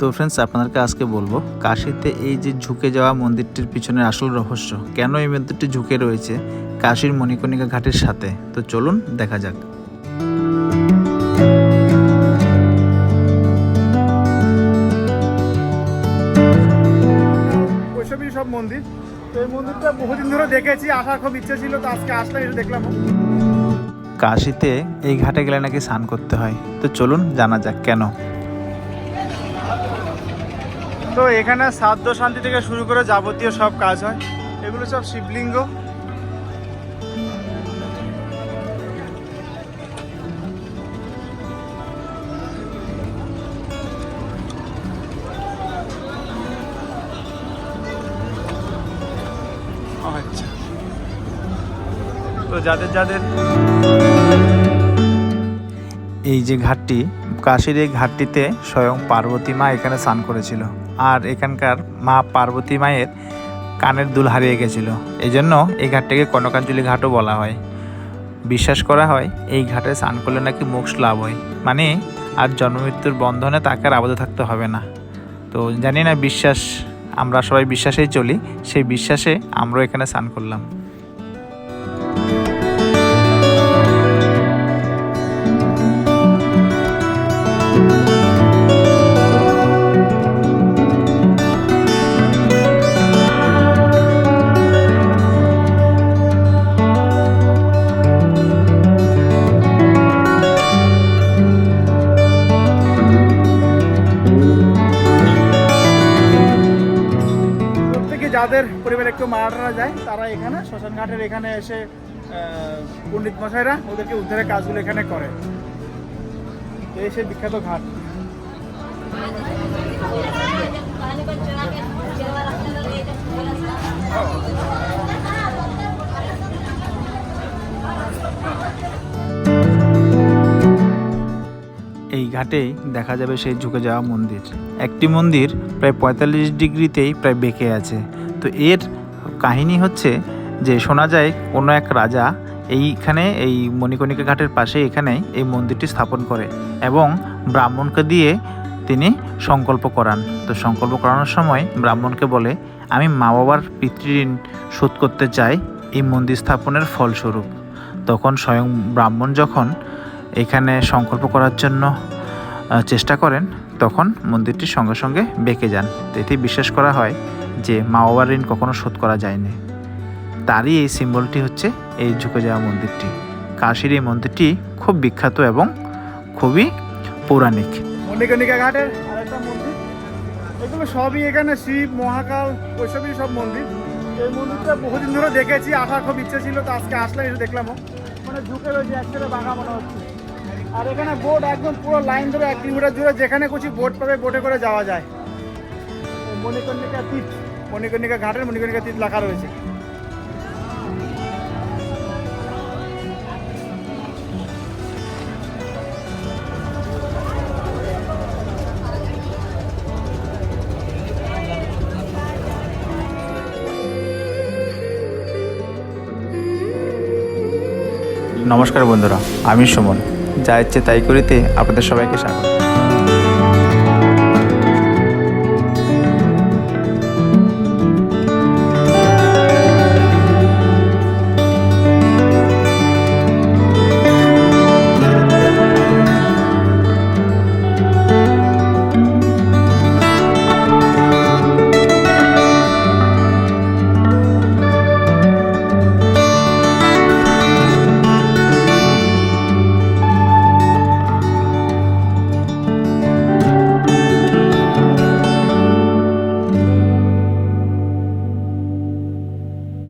তো ফ্রেন্ডস আপনাদেরকে আজকে বলব কাশিতে এই যে ঝুঁকে যাওয়া মন্দিরটির পিছনের আসল রহস্য কেন এই মন্দিরটি ঝুঁকে রয়েছে কাশীর মণিকর্ণিকা ঘাটের সাথে। তো চলুন দেখা যাক। ওইসবই সব মন্দির। তো এই মন্দিরটা বহুদিন ধরে দেখেছি আসার খুব ইচ্ছে ছিল তো আজকে আসলাম এটা দেখলাম। কাশিতে এই ঘাটে গেলে নাকি স্নান করতে হয়। তো চলুন জানা যাক কেন। তো এখানে শ্রাদ্ধ শান্তি থেকে শুরু করে যাবতীয় সব কাজ হয়। এগুলো সব শিবলিঙ্গ। আচ্ছা। তো যাদের যাদের এই যে ঘাটটি, কাশীর এই ঘাটটিতে স্বয়ং পার্বতী মা এখানে স্নান করেছিল। আর এখানকার মা পার্বতী মায়ের কানের দুল হারিয়ে গেছিল। এই জন্য এই ঘাটটিকে কনকাঞ্জলি ঘাটও বলা হয়। বিশ্বাস করা হয়, এই ঘাটে স্নান করলে নাকি মোক্ষ লাভ হয়। মানে আর জন্মমৃত্যুর বন্ধনে তাকে আর আবদ্ধ থাকতে হবে না। তো জানি না, বিশ্বাস, আমরা সবাই বিশ্বাসেই চলি। সেই বিশ্বাসে আমরাও এখানে স্নান করলাম। যাদের পরিবারে একটু মারাটারা যায়, তারা এখানে শ্মশান ঘাটের এখানে এসে পণ্ডিত মশাইরা ওদেরকে উদ্ধারের কাজগুলো এখানে করে। সেই বিখ্যাত ঘাট। এই ঘাটেই দেখা যাবে সেই ঝুঁকে যাওয়া মন্দির। একটি মন্দির প্রায় পঁয়তাল্লিশ ডিগ্রিতেই প্রায় বেঁকে আছে। তো এর কাহিনী হচ্ছে যে শোনা যায় কোনো এক রাজা এইখানে, এই মণিকণিকা ঘাটের পাশে এখানে এই মন্দিরটি স্থাপন করে এবং ব্রাহ্মণকে দিয়ে তিনি সংকল্প করান। তো সংকল্প করানোর সময় ব্রাহ্মণকে বলে, আমি মা বাবার পিতৃঋণ শোধ করতে চাই এই মন্দির স্থাপনের ফলস্বরূপ। তখন স্বয়ং ব্রাহ্মণ যখন এখানে সংকল্প করার জন্য চেষ্টা করেন, তখন মন্দিরটি সঙ্গে সঙ্গে বেঁকে যান। তো এটি বিশ্বাস করা হয় যে মা বাবার ঋণ কখনো শোধ করা যায়নি। তারই এই সিম্বলটি হচ্ছে এই ঝুঁকে যাওয়া মন্দিরটি। কাশীর এই মন্দিরটি খুব বিখ্যাত এবং খুবই পৌরাণিক। মন্দির। এগুলো সবই এখানে শিব, মহাকাল, ওইসবই সব মন্দির। এই মন্দিরটা বহুদিন ধরে দেখেছি, আসার খুব ইচ্ছে ছিল, তো আজকে আসলাম এটা দেখলামও মানে ঝুঁকে রয়েছে, একসাথে বাঘা মনে হচ্ছে। আর এখানে বোট একদম পুরো লাইন ধরে এক কিলোমিটার জুড়ে যেখানে খুশি বোট পাবে, বোটে করে যাওয়া যায়। মণিকর্ণিকা তীর্থ, মণিকর্ণিকা ঘাটের মণিকর্ণিকা তীর্থ লেখা রয়েছে। নমস্কার বন্ধুরা, আমি সুমন। যা ইচ্ছে তাই করিতে আপনাদের সবাইকে স্বাগত।